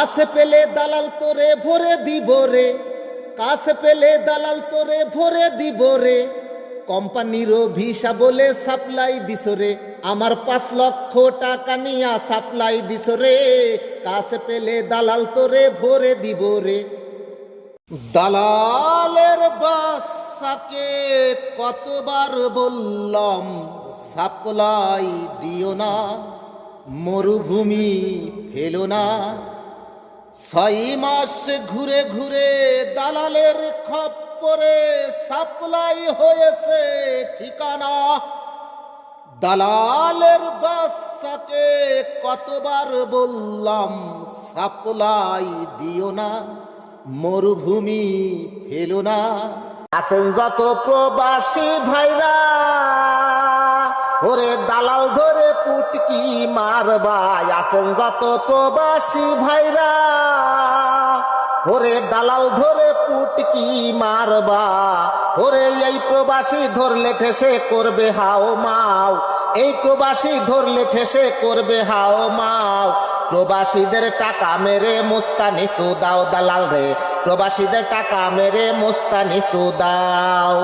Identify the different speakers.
Speaker 1: কাছে পেলে দালাল তোরে ভরে দিব রে, কাছে পেলে দালাল তোরে ভরে দিব রে। কোম্পানিরও ভিসা বলে সাপ্লাই দিস রে, আমার পাঁচ লক্ষ টাকা নিয়া সাপ্লাই দিস রে, কাছে পেলে দালাল তোরে ভরে দিব রে। দালালের বাসাকে কতবার বললাম, সাপ্লাই দিও না, মরুভূমি ফেলো না। ছয় মাস ঘুরে ঘুরে দালালের খপ্পরে সাপ্লাই হয়েছে ঠিকানা। দালালের বাসাকে কতবার বললাম, সাপ্লাই দিও না, মরুভূমি ফেলো না। আছেন যত প্রবাসী ভাইরা। ওরে দালাল ধরে পুটকি মারবাই আছেন যত প্রবাসী ভাইরা। ওরে দালাল ধরে পুটকি মারবা, ওরে এই প্রবাসী ধরলে ঠেসে করবে হাও মাও। এই প্রবাসী ধরলে ঠেসে করবে হাও মাও। প্রবাসীদের টাকা মেরে মুস্তানি সুদাও, দালাল রে। প্রবাসীদের টাকা মেরে মুস্তানি সুদাও।